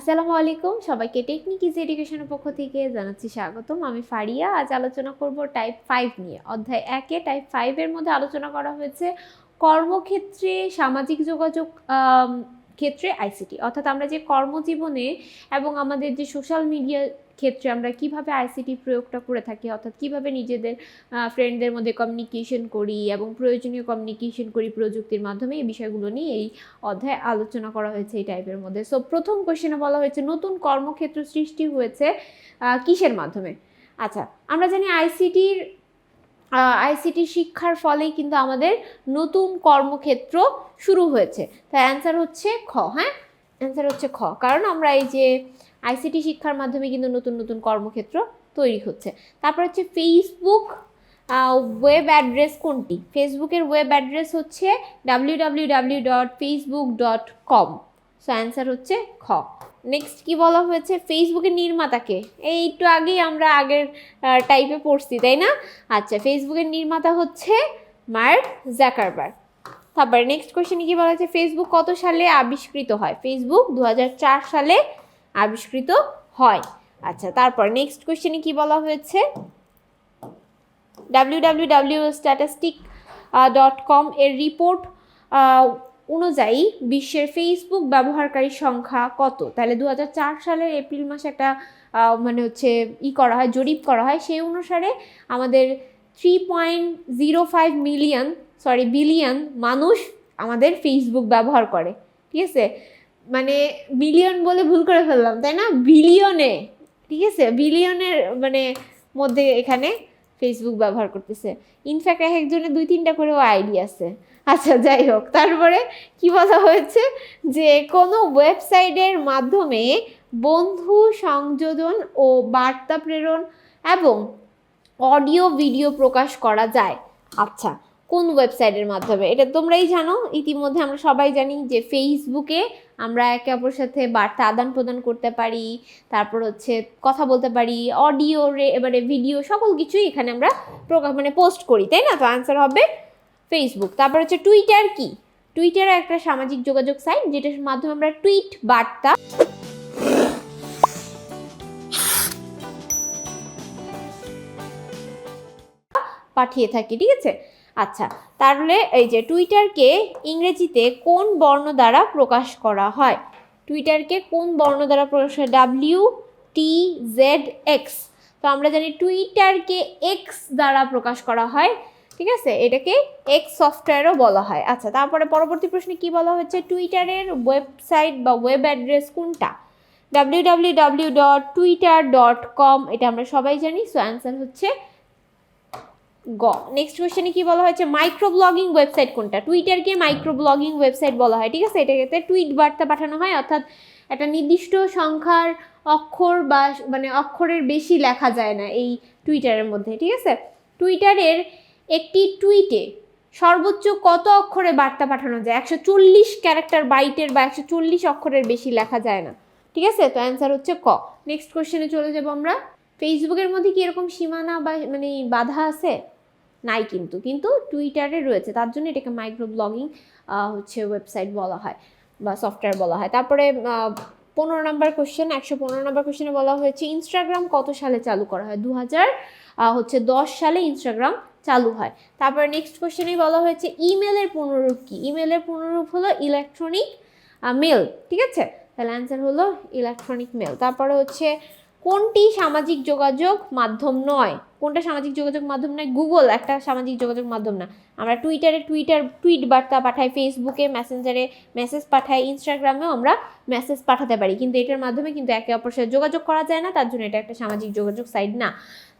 আসসালামু আলাইকুম। সবাইকে টেকনিক ইজ এডুকেশনের পক্ষ থেকে জানাচ্ছি স্বাগতম। আমি ফারিয়া। আজ আলোচনা করব টাইপ ফাইভ নিয়ে। অধ্যায় একে টাইপ ফাইভের মধ্যে আলোচনা করা হয়েছে কর্মক্ষেত্রে সামাজিক যোগাযোগ ক্ষেত্রে আইসিটি। অর্থাৎ আমরা যে কর্মজীবনে এবং আমাদের যে সোশ্যাল মিডিয়া ক্ষেত্রে আমরা কীভাবে আইসিটি প্রয়োগটা করে থাকি, অর্থাৎ কীভাবে নিজেদের ফ্রেন্ডদের মধ্যে কমিউনিকেশন করি এবং প্রয়োজনীয় কমিউনিকেশন করি প্রযুক্তির মাধ্যমে, এই বিষয়গুলো নিয়ে এই অধ্যায়ে আলোচনা করা হয়েছে এই টাইপের মধ্যে। সো প্রথম কোশ্চেনে বলা হয়েছে, নতুন কর্মক্ষেত্র সৃষ্টি হয়েছে কিসের মাধ্যমে? আচ্ছা আমরা জানি আইসিটির আইসিটি শিক্ষার ফলেই কিন্তু আমাদের নতুন কর্মক্ষেত্র শুরু হয়েছে। তাই অ্যান্সার হচ্ছে খ হ্যাঁ? অ্যান্সার হচ্ছে খ। কারণ আমরা এই যে আইসিটি শিক্ষার মাধ্যমে কিন্তু নতুন নতুন কর্মক্ষেত্র তৈরি হচ্ছে। তারপর হচ্ছে ফেসবুক ওয়েব অ্যাড্রেস কোনটি? ফেসবুকের ওয়েব অ্যাড্রেস হচ্ছে W W W dot Facebook dot com so answer হচ্ছে খ। নেক্সট কি বলা হয়েছে? ফেসবুকের নির্মাতাকে। এই একটু আগেই আমরা আগের টাইপে পড়ছি, তাই না? আচ্ছা ফেসবুকের নির্মাতা হচ্ছে মার্ক জাকারবার্গ। তারপরে নেক্সট কোয়েশ্চেনে কি বলা হয়েছে? ফেসবুক কত সালে আবিষ্কৃত হয়? ফেসবুক দু হাজার চার সালে আবিষ্কৃত হয়। আচ্ছা তারপর নেক্সট কোয়েশ্চেনে কি বলা হয়েছে? W W W statistic dot com এর রিপোর্ট অনুযায়ী বিশ্বের ফেসবুক ব্যবহারকারী সংখ্যা কত? তাহলে দু হাজার চার সালের এপ্রিল মাসে একটা মানে হচ্ছে ই করা হয়, জরিপ করা হয়। সেই অনুসারে আমাদের three point zero five million sorry billion মানুষ আমাদের ফেসবুক ব্যবহার করে। ঠিক আছে? মানে বিলিয়ন বলে ভুল করে ফেললাম, তাই না? বিলিয়নে ঠিক আছে? বিলিয়নের মানে মধ্যে এখানে ফেসবুক ব্যবহার করতেছে। ইনফ্যাক্ট এক একজনের দুই তিনটা করেও আইডি আছে। আচ্ছা যাই হোক, তারপরে কি বলা হয়েছে? যে কোনো ওয়েবসাইটের মাধ্যমে বন্ধু সংযোজন ও বার্তা প্রেরণ এবং অডিও ভিডিও প্রকাশ করা যায়। আচ্ছা কোন ওয়েবসাইটের মাধ্যমে? এটা তোমরাই জানো। ইতিমধ্যে আমরা সবাই জানি যে ফেসবুকে আমরা একে অপরের সাথে বার্তা আদান প্রদান করতে পারি, তারপর হচ্ছে কথা বলতে পারি অডিও রে, এবারে ভিডিও সকল কিছুই এখানে আমরা মানে পোস্ট করি, তাই না? তো আনসার হবে ফেসবুক তারপর হচ্ছে টুইটার কি? টুইটারও একটা সামাজিক যোগাযোগ সাইট যেটার মাধ্যমে আমরা টুইট বার্তা পাঠিয়ে থাকি, ঠিক আছে? আচ্ছা তাহলে এই যে টুইটারকে ইংরেজিতে কোন বর্ণ দ্বারা প্রকাশ করা হয়? টুইটারকে কোন বর্ণ দ্বারা প্রকাশ হয়? ডাব্লিউ টি জেড এক্স তো আমরা জানি টুইটারকে এক্স দ্বারা প্রকাশ করা হয়, ঠিক আছে? এটাকে এক্স সফটওয়্যারও বলা হয়। আচ্ছা তারপরে পরবর্তী প্রশ্নে কি বলা হচ্ছে? টুইটারের ওয়েবসাইট বা ওয়েব অ্যাড্রেস কোনটা? W W W dot Twitter dot com এটা আমরা সবাই জানি। সো অ্যান্সার হচ্ছে গ। নেক্সট কোয়েশ্চেনে কি বলা হয়েছে? মাইক্রো ব্লগিং ওয়েবসাইট কোনটা? টুইটারকে মাইক্রো ব্লগিং ওয়েবসাইট বলা হয়, ঠিক আছে? এটাকে টুইট বার্তা পাঠানো হয়, অর্থাৎ একটা নির্দিষ্ট সংখ্যার অক্ষর বা মানে অক্ষরের বেশি লেখা যায় না এই টুইটারের মধ্যে, ঠিক আছে? টুইটারের একটি টুইটে সর্বোচ্চ কত অক্ষরে বার্তা পাঠানো যায়? একশো চল্লিশ ক্যারেক্টার বাইটের বা একশো চল্লিশ অক্ষরের বেশি লেখা যায় না, ঠিক আছে? তো অ্যান্সার হচ্ছে ক। নেক্সট কোয়েশ্চেনে চলে যাব আমরা। ফেসবুকের মধ্যে কি এরকম সীমানা বা মানে বাধা আছে? নাই কিন্তু কিন্তু টুইটারে রয়েছে। তার জন্য এটাকে মাইক্রো ব্লগিং হচ্ছে ওয়েবসাইট বলা হয় বা সফটওয়্যার বলা হয়। তারপরে পনেরো নম্বর কোশ্চেন একশো পনেরো নম্বর কোশ্চেনে বলা হয়েছে ইনস্টাগ্রাম কত সালে চালু করা হয়? দু হাজার হচ্ছে দশ সালে ইনস্টাগ্রাম চালু হয়। তারপরে নেক্সট কোশ্চেনে বলা হয়েছে ইমেলের পুনরূপ কি? ইমেলের পুনরূপ হলো ইলেকট্রনিক মেল ঠিক আছে? তাহলে অ্যান্সার হলো ইলেকট্রনিক মেল তারপরে হচ্ছে কোনটি সামাজিক যোগাযোগ মাধ্যম নয়? কোনটা সামাজিক যোগাযোগ মাধ্যম নয়? গুগল একটা সামাজিক যোগাযোগ মাধ্যম না। আমরা টুইটারে টুইটার টুইট বার্তা পাঠাই ফেসবুকে মেসেঞ্জারে মেসেজ পাঠাই ইনস্টাগ্রামেও আমরা মেসেজ পাঠাতে পারি। কিন্তু এটার মাধ্যমে কিন্তু একে অপরের সাথে যোগাযোগ করা যায় না, তার জন্য এটা একটা সামাজিক যোগাযোগ সাইট না।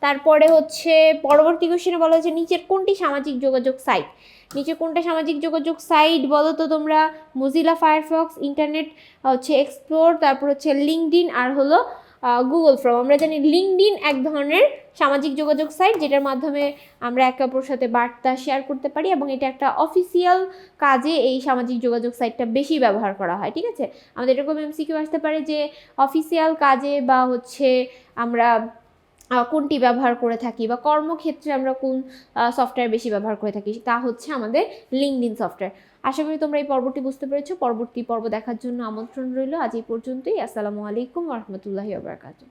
তারপরে হচ্ছে পরবর্তী কোশ্চেনে বলা হচ্ছে নিচের কোনটি সামাজিক যোগাযোগ সাইট নিচে কোনটা সামাজিক যোগাযোগ সাইট বলো তো তোমরা মজিলা ফায়ারফক্স ইন্টারনেট হচ্ছে এক্সপ্লোর তারপর হচ্ছে লিঙ্কডিন আর হলো গুগল ফ্রম আমরা জানি লিঙ্কডিন এক ধরনের সামাজিক যোগাযোগ সাইট যেটার মাধ্যমে আমরা একে অপরের সাথে বার্তা শেয়ার করতে পারি এবং এটা একটা অফিসিয়াল কাজে এই সামাজিক যোগাযোগ সাইটটা বেশি ব্যবহার করা হয়, ঠিক আছে? আমাদের এরকম এমসিকিউ আসতে পারে যে অফিসিয়াল কাজে বা হচ্ছে আমরা কোনটি ব্যবহার করে থাকি বা কর্মক্ষেত্রে আমরা কোন সফটওয়্যার বেশি ব্যবহার করে থাকি, তা হচ্ছে আমাদের লিঙ্কডিন সফটওয়্যার আশা করি তোমরা এই পর্বটি বুঝতে পেরেছ। পরবর্তী পর্ব দেখার জন্য আমন্ত্রণ রইল। আজ এই পর্যন্তই। আসসালামু আলাইকুম রহমতুল্লাহি ওবরাকাতুহ